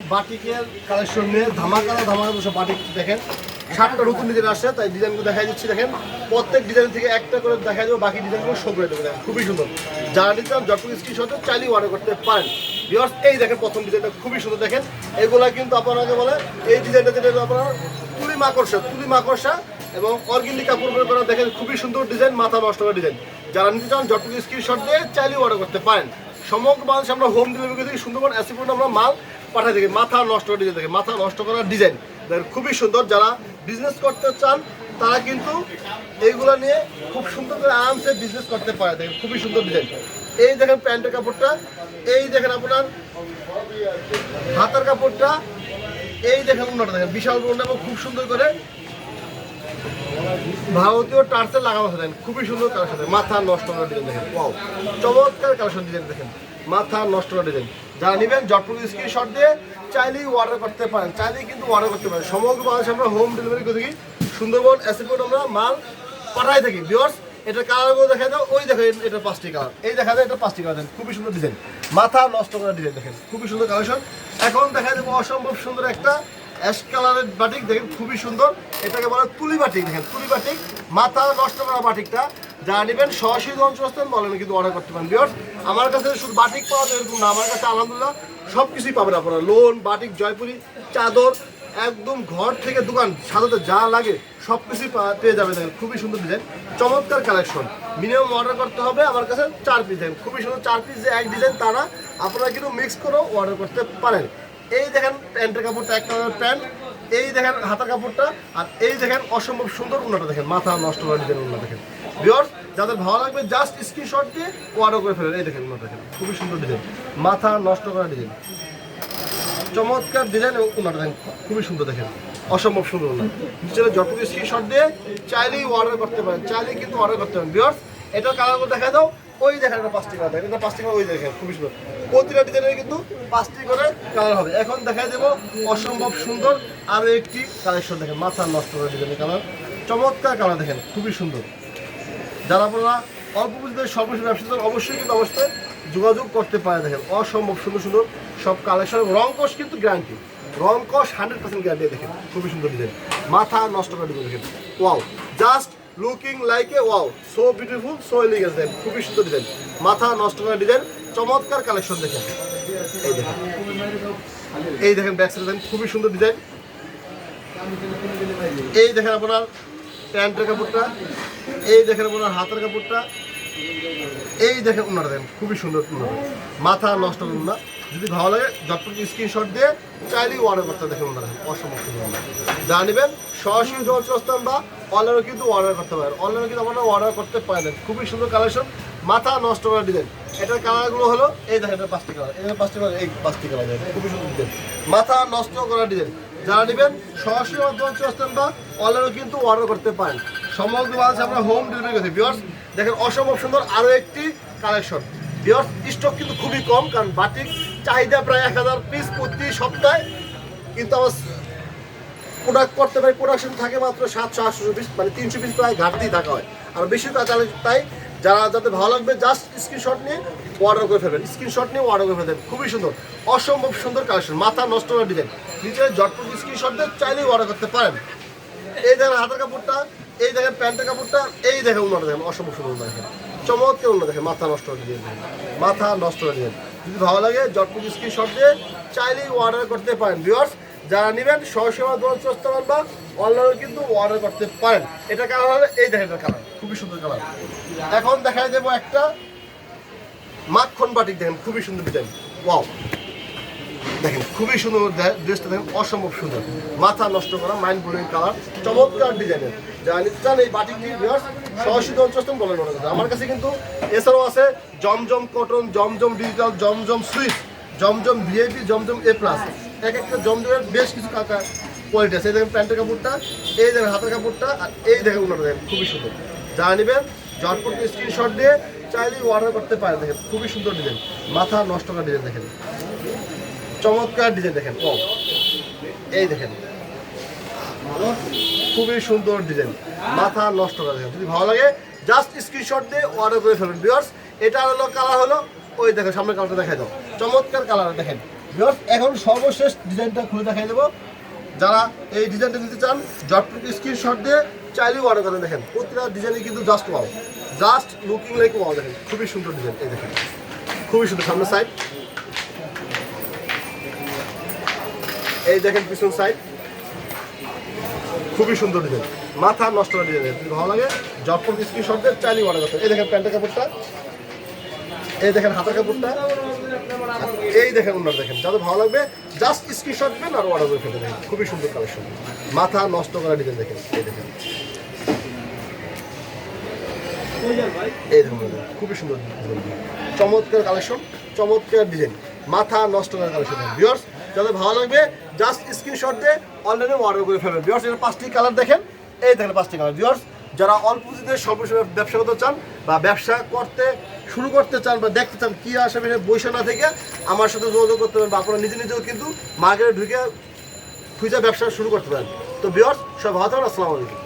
বাটিকের কালেকশন নিয়ে ধামাকালা ধামাকা সব বাটিক দেখেন। ষাটটা নতুন ডিজাইন আসছে, তাই ডিজাইনগুলো দেখাই দিচ্ছি, দেখেন। প্রত্যেক ডিজাইন থেকে একটা করে দেখাই দেবো বাকি ডিজাইনগুলো শো দেবো খুবই সুন্দর। যারা নিতে চান, যতটুকু স্ক্রিনশটে চাইলেই অর্ডার করতে পারেন। বিকজ এই দেখেন প্রথম ডিজাইনটা খুবই সুন্দর, দেখেন। এগুলা কিন্তু আপনাকে বলে, এই ডিজাইনটা যেটা আপনার তুলি মাকড়সা তুলি মাকড়সা এবং অর্গিনি কাপড় করা, দেখেন, খুবই সুন্দর ডিজাইন মাথা নষ্ট করা ডিজাইন যারা নিতে চান, যতটুকু স্ক্রিনশট দিয়ে চাইলেই অর্ডার করতে পারেন। সমগ্র বাংলাদেশে আমরা হোম ডেলিভারি থেকে। সুন্দরবন অ্যাসিপুর আমরা মাল পাঠাই থাকি। মাথা নষ্ট করা ডিজাইন থাকে মাথা নষ্ট করার ডিজাইন খুবই সুন্দর। যারা বিজনেস করতে চান, তারা কিন্তু এইগুলো নিয়ে খুব সুন্দর করে আরামসে বিজনেস করতে পারে। দেখেন, খুবই সুন্দর ডিজাইন এই দেখেন প্যান্টের কাপড়টা, এই দেখেন আপনার হাতার কাপড়টা, এই দেখেন উন্নটা দেখেন, বিশাল উন্নত খুব সুন্দর করে ভারতীয় টার্সেল লাগানো দেখেন খুবই সুন্দর কালেকশন দেখেন মাথা নষ্ট করা ডিজাইন দেখেন। ওয়াও চমৎকার কালেকশন ডিজাইন দেখেন। মাথা নষ্ট করা ডিজাইন যারা নেবেন জটপুর স্ক্রিনশট দিয়ে চাইলেই অর্ডার করতে পারেন। চাইলেই কিন্তু অর্ডার করতে পারেন। সমগ্র বাংলাদেশে আমরা হোম ডেলিভারি করে থাকি। সুন্দরবন অ্যাসিপোর্ট আমরা মাল পাঠাই থাকি। বিয়ার্স এটা কালারগুলো দেখা দাও। ওই দেখো এটা পাঁচটি কালার এই দেখা যায় এটা পাঁচটি কালার দেখেন। খুবই সুন্দর ডিজাইন মাথা নষ্ট করা ডিজাইন দেখেন। খুবই সুন্দর কালেকশন এখন দেখা যাবে অসম্ভব সুন্দর একটা অ্যাশ কালারের বাটিক দেখেন, খুবই সুন্দর। এটাকে বলে তুলি বাটিক দেখেন, তুলি বাটিক মাথা নষ্ট করা বাটিকটা যারা নেবেন, সরাসরি অঞ্চলস্থান বলেন কিন্তু অর্ডার করতে পারেন। বিয়ার্স আমার কাছে শুধু বাটিক পাওয়া যায় এরকম না, আমার কাছে আলহামদুলিল্লাহ সব কিছুই পাবেন আপনারা। লোন বাটিক জয়পুরি, চাদর, একদম ঘর থেকে দোকান সাধারণত যা লাগে সব কিছুই পেয়ে যাবে দেখেন, খুবই সুন্দর ডিজাইন চমৎকার কালেকশন মিনিমাম অর্ডার করতে হবে, আমার কাছে চার পিস দেখেন, খুবই সুন্দর চার পিস যে এক ডিজাইন তারা আপনারা কিন্তু মিক্স করেও অর্ডার করতে পারেন। এই দেখেন প্যান্টের কাপড়টা এক কালারের প্যান্ট, এই দেখেন হাতার কাপড়টা, আর এই দেখেন অসম্ভব সুন্দর উন্নটা দেখেন, মাথা নষ্ট করা ডিজাইন উন্নত দেখেন। বিয়র্স যাদের ভালো লাগবে জাস্ট স্ক্রিনশট দিয়ে অর্ডার করে ফেলেন। এই দেখেন উন্নত দেখেন, খুবই সুন্দর ডিজাইন মাথা নষ্ট করা ডিজাইন চমৎকার ডিজাইন এবং উন্নটা দেখেন, খুবই সুন্দর দেখেন। অসম্ভব সুন্দর উন্নত নিচে যতটুকু স্ক্রিনশট দিয়ে চাইলেই অর্ডার করতে পারেন, চাইলেই কিন্তু অর্ডার করতে পারেন। বিয়ার্স এটার কালারগুলো দেখা দাও। ওই দেখেন এটা পাঁচটি কালার দেখেন পাঁচটি কালার ওই দেখেন খুবই সুন্দর। প্রতিটা ডিজাইনের কিন্তু পাঁচটি করে কালার হবে। এখন দেখাই দেবো অসম্ভব সুন্দর আরও একটি কালেকশন দেখেন। মাথা নষ্ট করে ডিজাইনের কালার চমৎকার কালার দেখেন খুবই সুন্দর। যারা আপনারা অল্প পুঁজিতে সর্বশেষ ব্যবসা করেন, অবশ্যই কিন্তু অবশ্যই যোগাযোগ করতে পারে দেখেন। অসম্ভব সুন্দর সুন্দর সব কালেকশন রং কষ কিন্তু গ্যারান্টি রং কষ হান্ড্রেড পার্সেন্ট গ্যারান্টি দেখেন। খুবই সুন্দর ডিজাইন মাথা নষ্ট করে ডিজাইন দেখেন। Wow just looking like a wow so beautiful so elegance দেখেন খুবই সুন্দর ডিজাইন মাথা নষ্ট করা ডিজাইন চমৎকার কালেকশন দেখেন। এই দেখেন। এই দেখেন ব্যাক সাইড দেখেন খুবই সুন্দর ডিজাইন এই দেখেন আপনার প্যান্টের কাপড়টা, এই দেখেন আপনার হাতের কাপড়টা। এই দেখেন ওনারা দেখেন খুবই সুন্দর মাথা নষ্ট করুন না। যদি ভালো লাগে, যতটুকু স্ক্রিনশট দিয়ে চাইলেই অর্ডার করতে ওনারা অসম্ভব সুন্দর ওনারা। যা নেবেন, সরাসরি জলচস্থান বা অনলাইনে কিন্তু অর্ডার করতে পারেন। অনলাইনে কিন্তু আপনারা অর্ডার করতে পারেন। খুবই সুন্দর কালেকশন মাথা নষ্ট করা ডিজাইন এটার কালারগুলো হলো, এই দেখেন এটা পাঁচটি কালার এই পাঁচটি কালার এই পাঁচটি কালার দেখেন, খুবই সুন্দর ডিজাইন মাথা নষ্ট করা ডিজাইন যারা নেবেন, সরাসরি অঞ্চলস্থান বা অনলাইনে কিন্তু অর্ডার করতে পারেন। সমগ্র বাংলাদেশে আমরা হোম ডেলিভারি করছি বিয়ার্স দেখেন অসম্ভব সুন্দর আরও একটি কালেকশন বিয়ার্স স্টক কিন্তু খুবই কম, কারণ বাটিক চাহিদা প্রায় এক হাজার পিস প্রতি সপ্তাহে, কিন্তু আমার প্রোডাক্ট করতে পারি প্রোডাকশন থাকে মাত্র সাতশো, আটশো পিস মানে তিনশো পিস প্রায় ঘাটতি থাকা হয়। আর বেশি তাহলে তাই, যারা যাতে ভালো লাগবে জাস্ট স্ক্রিনশট নিয়ে অর্ডার করে ফেলবেন। স্ক্রিনশট নিয়ে অর্ডার করে ফেলবেন। খুবই সুন্দর, অসম্ভব সুন্দর কালেকশন মাথা নষ্ট করা ডিজাইন নিচে জটপট স্ক্রিনশট দিয়ে চাইলেই অর্ডার করতে পারেন। এই দেখেন হাতের কাপড়টা, এই দেখেন প্যান্টের কাপড়টা, এই দেখেন উন্নত দেখেন, অসম্ভব সুন্দর দেখেন। চমৎকার উন্নত দেখেন, মাথা নষ্ট করে দিয়ে মাথা নষ্ট করে দিয়ে যদি ভালো লাগে, জটপুর স্ক্রিনশট দিয়ে চাইলেই অর্ডার করতে পারেন। ভিওয়ার্স যারা নেবেন, সহসেবা দোকান বা অনলাইনে কিন্তু অর্ডার করতে পারেন। এটা কালার হবে, এই দেখেন কালার খুবই সুন্দর কালার এখন দেখাই দেবো একটা মাখন বাটিক, দেখেন, খুবই সুন্দর ডিজাইন ওয়াও দেখেন, খুবই সুন্দর ড্রেসটা দেখেন, অসম্ভব সুন্দর। মাথা নষ্ট করা মাইন্ড ব্লোয়িং কালার চমৎকার ডিজাইনের যা নিতে চান এই ভিউয়ার্স সহসিদ্ধ অঞ্চল বলে মনে করতে আমার কাছে কিন্তু এছাড়াও আছে Zamzam cotton Zamzam digital Zamzam switch Zamzam VIP Zamzam A plus এক একটা জমজমের বেশ কিছু কাকা কোয়ালিটি আছে। এই দেখেন প্যান্টের কাপড়টা, এই দেখেন হাতের কাপড়টা, আর এই দেখেন উন্নত দেখেন, খুবই সুন্দর। যা নেবেন জটপট স্ক্রিনশট দিয়ে চাইলেই অর্ডার করতে পারেন। দেখেন, খুবই সুন্দর ডিজাইন মাথা নষ্ট করা ডিজাইন দেখেন। চমৎকার ডিজাইন দেখেন ও। এই দেখেন। খুবই সুন্দর ডিজাইন মাথা নষ্ট করে দেখেন যদি ভালো লাগে জাস্ট স্ক্রিনশট দিয়ে অর্ডার করে ফেলবেন বিয়ার্স এটা হলো কালার হলো ওই দেখো সামনে কালারটা দেখাই দাও। চমৎকার কালার দেখেন। Viewers, এখন সর্বশেষ ডিজাইনটা খুলে দেখাই দেবো। যারা এই ডিজাইনটা নিতে চান জটটুক স্ক্রিনশট দিয়ে চাইলেও অর্ডার করে দেখেন। প্রতিটা ডিজাইনই কিন্তু just wow just looking like wow দেখেন। খুবই সুন্দর ডিজাইন এই দেখেন। খুবই সুন্দর সামনে সাইড এই দেখেন পিছন সাইড খুবই সুন্দর ডিজাইন মাথা নষ্ট করা ডিজাইন ভালো লাগে জটপট স্ক্রিনশট দিয়ে চাইলেও অর্ডার করতে এই দেখেন প্যান্টের কাপড়টা। এই দেখেন হাতের কাপড়টা। এই দেখেন ওনার দেখেন। যাদের ভালো লাগবে জাস্ট স্ক্রিনশট দেবেন আর অর্ডার করে ফেলতে দেখেন খুবই সুন্দর কালেকশন মাথা নষ্ট করা ডিজাইন দেখেন। এই দেখেন। এই দাদা, খুবই সুন্দর চমৎকার কালেকশন চমৎকার ডিজাইন মাথা নষ্ট করার কালেকশন ভিউয়ার্স যাদের ভালো লাগবে জাস্ট স্ক্রিনশট দিয়ে অনলাইনে অর্ডার করে ফেলবেন ভিওর্স এটা পাঁচটি কালার দেখেন। এই দেখেন পাঁচটি কালার ভিওর্স যারা অল্প পুঁজিতে স্বল্প ব্যবসা করতে চান বা ব্যবসা করতে শুরু করতে চান বা দেখতে চান কি আসবে বৈশা না থেকে আমার সাথে যোগাযোগ করতে পারেন বা আপনারা নিজে নিজেও কিন্তু মার্কেটে ঢুকে খুঁজে ব্যবসা শুরু করতে পারেন। তো ভিউয়ার্স সব ভালো থাকুন আসসালামু আলাইকুম।